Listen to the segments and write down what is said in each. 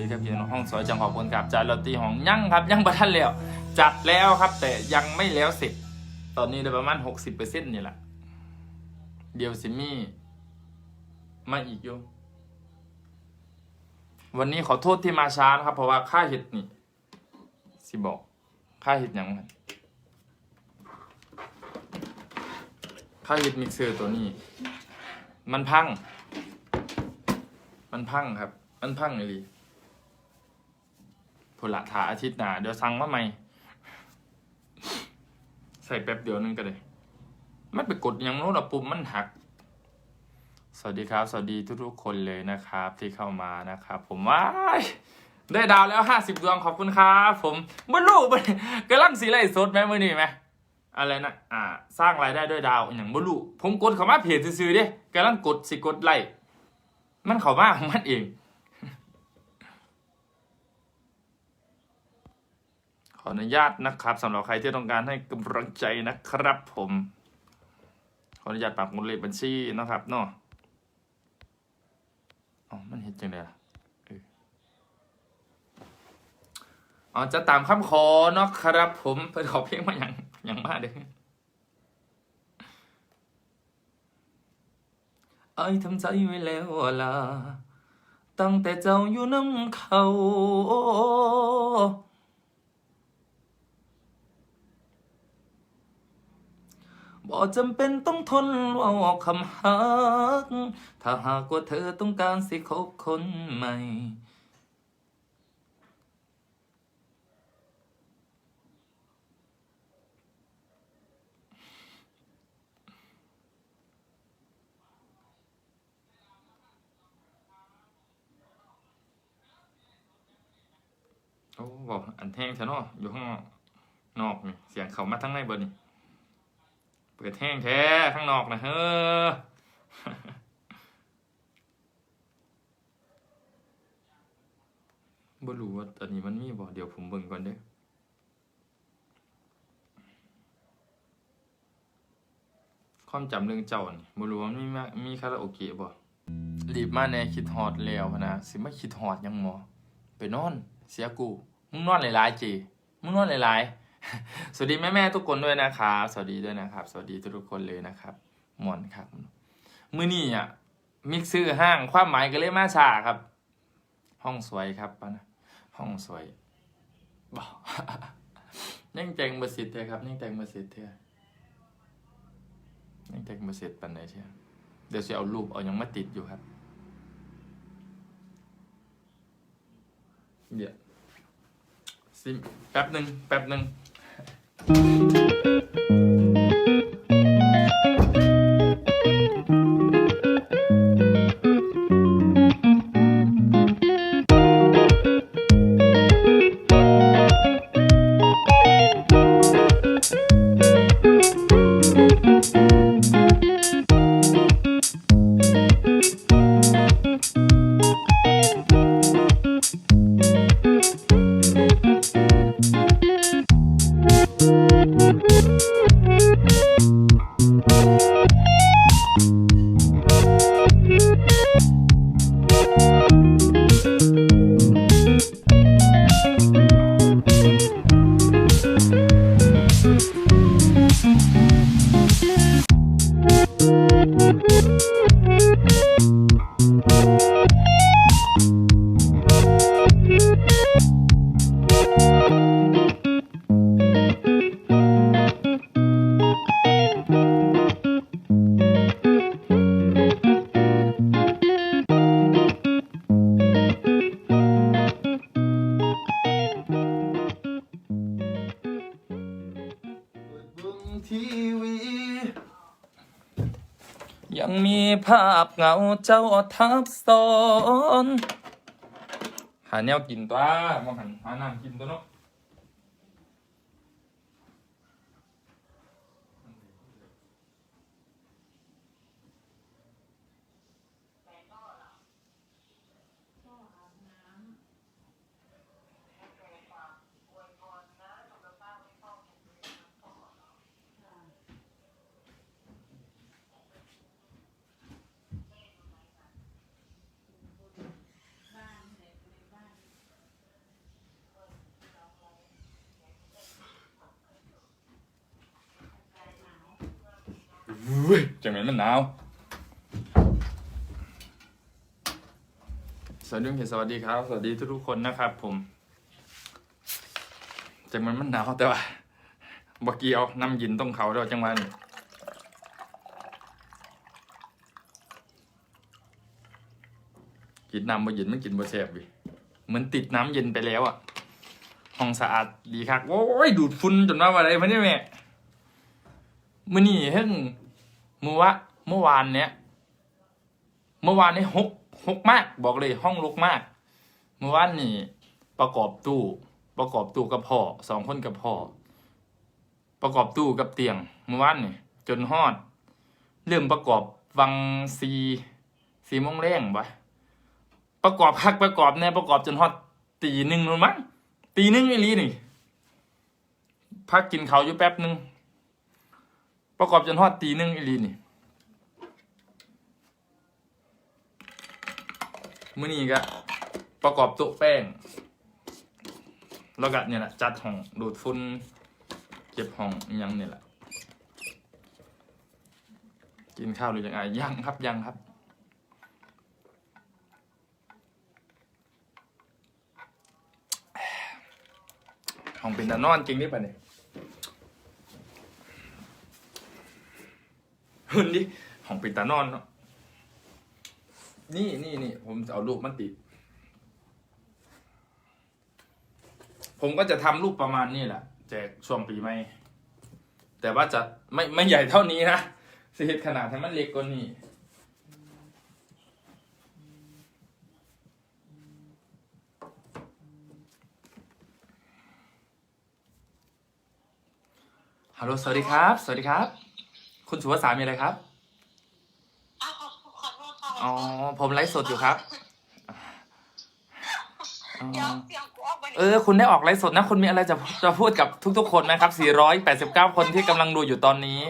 ีครับพี่น้องห้องสวยจังขอบคุณครับจัดเราตีห้องยั่งครับยั่งประทันแล้วจัดแล้วครับแต่ยังไม่แล้วเสร็จ ตอนนี้ได้ประมาณหกสิบเปอร์เซ็นต์นี่แหละเดี๋ยวสิมี่มาอีกอยู่วันนี้ขอโทษที่มาช้านะครับ เพราะว่าค่าเห็ดนี่สิบอกค่าเห็ดยังมันค่าเห็ดมิกเซอร์ตัวนี้ มันพัง มันพังครับ มันพังเลย พละถาอาทิตย์หนาเดี๋ยวสั่งมาใหม่ ใส่แป๊บเดียวนึงก็เลยมันไปกดอยังโน้นอะปุ่มมันหัก สวัสดีครับ สวัสดีทุกๆคนเลยนะครับ ที่เข้ามานะครับ ผมว้าได้ดาวแล้วห้าสิบดวงขอบคุณครับผมไม่รู้มันกำลังสีไรสดไหมมือนี้ไหมอะไรนะอ่า สร้างรายได้ด้วยดาวอย่างไม่รู้ผมกดเขามาเพจซื้อๆดิกำลังกดสิกดไลค์มันเขามาของมันเอง ขออนุญาตนะครับสำหรับใครที่ต้องการให้กำลังใจนะครับ ผม ขออนุญาตปากหมุดเลขบัญชีนะครับเนาะอ๋อมันเห็นจังเลยอ๋อจะตามคำขอเนาะครับ ผมเพื่อขอเพลงมาอย่างอย่างมากเด้ไอ้ยทำใจไว้แล้วล่ะตั้งแต่เจ้าอยู่น้ำเขา บ่จำเป็นต้องทนว่าคำหัก ถ้าหากว่าเธอต้องการสิคบคนใหม่โอ้บอกอันแท่งซะเนาะอยู่ข้างนอกนี่เสียงเขามาทั้งในเบินี่ เปิดแห้งแท้ข้างนอกนะเฮ้อบ่รู้ว่าตอนนี้มันมีบ่เดี๋ยวผมเบิ่งก่อนเด้อความจำเรื่องเจ้านี่บ่รู้ว่ามันมีมามีคาราโอเกะบ่รีบมาแน่คิดฮอดแล้วนะสิมาคิดฮอดหยังหมอไปนอน เสียกู มึงนอนหลายๆจีมึงนอนหลายๆ สวัสดีแม่ๆทุกคนด้วยนะครับสวัสดีด้วยนะครับ สวัสดีทุกคนเลยนะครับมอนครับมือนี่อะมิกซื้อห้างความหมายก็เลยมาชาครับ ห้องสวยครับปะนะห้องสวยบอกยังแต่งบสิทธิ์เถอะครับยังแต่งบสิทธิ์เถอะยังแต่งบสิทธิ์ปันไหนเชียเดี๋ยวจะเอารูปเอายังมาติดอยู่ครับเดี๋ยวสิแป๊บหนึ่งแป๊บหนึ่ง เาพเงาเจ้าทับซ้อน หาแนวกินตัวมองหันหาน้ำกินตัวเนาะ จังไหนมันหนาว สวัสดีครับสวัสดีครับ สวัสดีทุกๆคนนะครับผม จังมันมันหนาวแต่ว่าบเกียวน้ำเยินต้องเขาแล้วจังหวะนี้กินน้ำบ่เย็นมันกินบ่แซ่บวิเหมือนติดน้ำเย็นไปแล้วอะ ห้องสะอาดดีครับโอ้ยดูดฝุ่นจนว่าอะไรพะเนี่ยแม่มื่อนี่เพิ่ง เมื่อวะเมื่อวานเนี้ยเมื่อวานนี้หกหกมาก บอกเลยห้องรกมาก เมื่อวานนี่ประกอบตู้ประกอบตู้กับพ่อสองคนกับพ่อประกอบตู้กับเตียงเมื่อวานนี่จนฮอด เริ่มประกอบวังซีซีมงแรงปะประกอบคักประกอบแน่ประกอบจนฮอดตีหนึ่งนู่นมั้งตีหนึ่งอีหลีนี่พักกินเขาอยู่แป๊บหนึ่ง ประกอบจนฮอดตีหนึ่งอีลีนี่มื่อนี้ก็ประกอบโต๊ะแป้ง แล้วก็เนี่ยแหละจัดห้องดูดฝุ่นเก็บห้องอิหยังเนี่ยแหละกินข้าวหรือยังไงยังครับยังครับห้องเป็นตานอนจริงนี่ปะเนี่ย หุ่นดิห้องป็นตานอนเนาะนี่นี่นี่ผมจะเอารูปมันติด ผมก็จะทำรูปประมาณนี้แหละแจกช่วงปีใหม่แต่ว่าจะไม่ไม่ใหญ่เท่านี้นะสิเหตุขนาดให้มันเล็กกว่านี้ฮัลโหลสวัสดีครับ สวัสดีครับ คุณสุภาษามีอะไรครับ อ้าวขอขอโทษค่ะอ๋อ ผมไลฟ์สดอยู่ครับอ๋เดี๋ยวอ เสียงกูออกมาเออ คุณได้ออกไลฟ์สดนะ คุณมีอะไรจะจะพูดกับทุกๆ คนไหมครับ 489 คนที่กำลังดูอยู่ตอนนี้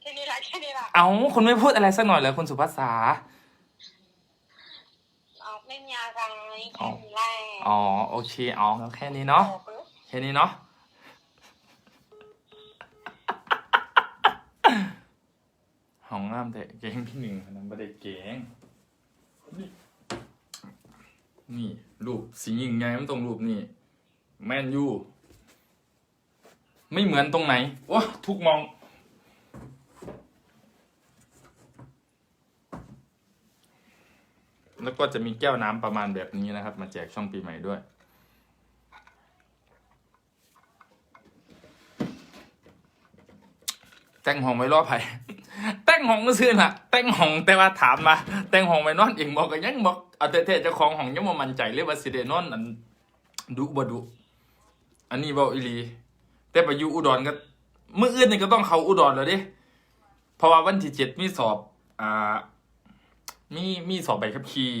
แค่นี้ละแค่นี้ละเอาคุณไม่พูดอะไรสักหน่อยเลยคุณสุภาษา เอาไม่มีอะไรแค่นี้แหละอ๋อ โอเค อ๋อ แค่นี้เนาะ แค่นี้เนาะ ห้องน้ำแต่เก่งพี่หนึ่งขนาดไม่ได้เก่งนี่นี่รูปสียิงไงมันตรงรูปนี่แมนยูไม่เหมือนตรงไหนโอ้ทุกมองแล้วก็จะมีแก้วน้ำประมาณแบบนี้นะครับ มาแจกช่องปีใหม่ด้วย แต่งห้องไว้รอไผแต่งห้องก็ซื้อน่ะ แต่งห้องแต่ว่าถามมา แต่งห้องไว้นอนเองบอกก็ยังบอกเอาแต่แต่เจ้าของห้องยังบ่มั่นใจเลยว่าสิได้นอนอันดุบ่ดุอันนี้เว้าอีหลี แต่ไปอยู่อุดรก็มื้ออื่นนี่ก็ต้องเข้าอุดรแล้วเด้เพราะว่าวันที่เจ็ดมีสอบ อ่า มีมีสอบใบขับขี่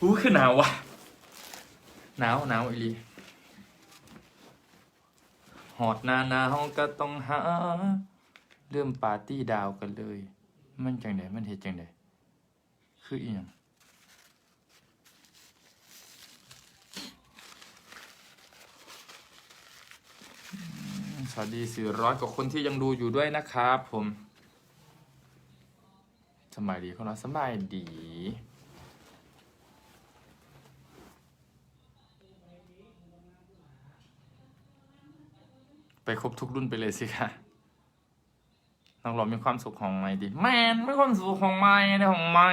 อู้คือหนาววะหนาวหนาวอีหลี หอดหนาหนาวก็ต้องหา เริ่มปาร์ตี้ดาวกันเลย มันจังไดมันเฮ็ดจังไดคืออีหยังสวัสดีสี่ร้อยกว่าคนที่ยังดูอยู่ด้วยนะครับผมสบายดีเขาเนาสบายดี ครบทุกรุ่นไปเลยสิค่ะน้องหลอมมีความสุขของไม่ดิแมนไม่ความสุขของไม่ในของไม่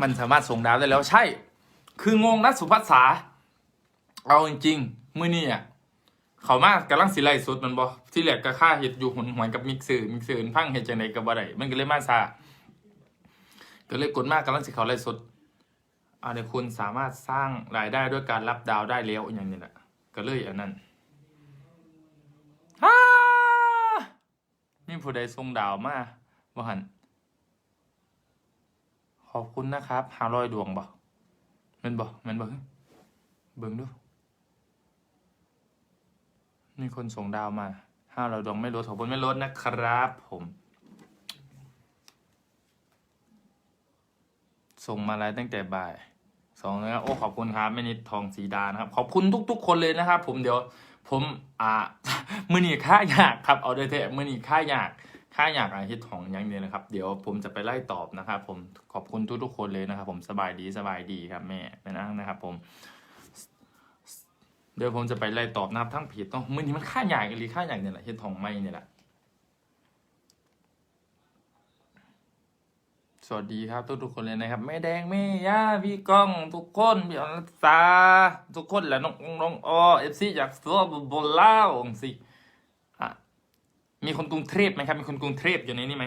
มันสามารถส่งดาวได้แล้วใช่ คืองงนะสุภัสสาเอาจริงๆมือนี่อะเขามากกำลังสิไลฟ์สดมันบอที่แหลกก็ค่าเห็ดอยู่หนหวยกับมิกซ์มิกซ์พังเห็ดจังไดกับบ่ได้มันก็เลยมาซาก็เลยกดมากกำลังสิเขาไลฟ์สด อ่าเดี๋ยวคุณสามารถสร้างรายได้ด้วยการรับดาวได้แล้วอย่างนี้แหละก็เลยอันนั้นฮ่ามีผู้ใดส่งดาวมาบ่หันขอบคุณนะครับหาร้อยดวงบ่แมันบ่แมันบ่เฮ้ยเบิ่งดูมีคนส่งดาวมาห้าร้อยดวงไม่ลดขอบคุณไม่ลดนะครับผมส่งมาไลฟ์ตั้งแต่บ่าย สองนะครับโอ้ขอบคุณครับแม่นิดทองสีดานะครับ ขอบคุณทุก ๆ คนเลยนะครับ ผมเดี๋ยวผมอ่ามือหนีค่าอยากครับเอาโดยเถอะมือหนีค่าอยากค่าอยากอาฮิตย์ของย่างเดียนะครับ เดี๋ยวผมจะไปไล่ตอบนะครับ ผมขอบคุณทุกๆคนเลยนะครับ ผมสบายดีสบายดีครับ แม่แม่นั่งนะครับ ผม เดี๋ยวผมจะไปไล่ตอบนะครับทั้งผิดต้องมือนี้มันค่าอยากหรือค่าอยากเนี่ยแหละเฮ็ดทองไม่เนี่ยแหละ วัสดีครับทุกทุกๆคนเลยนะครับแม่แดงแม่ย่าพี่ก้องทุกคนพี่อนัสตาทุกคนแหละน้องน้องอเอฟซีจากสปบอลล่าองสิอะมีคนกรุงเทพไหมครับมีคนกรุงเทพอยู่ในนี้ไหม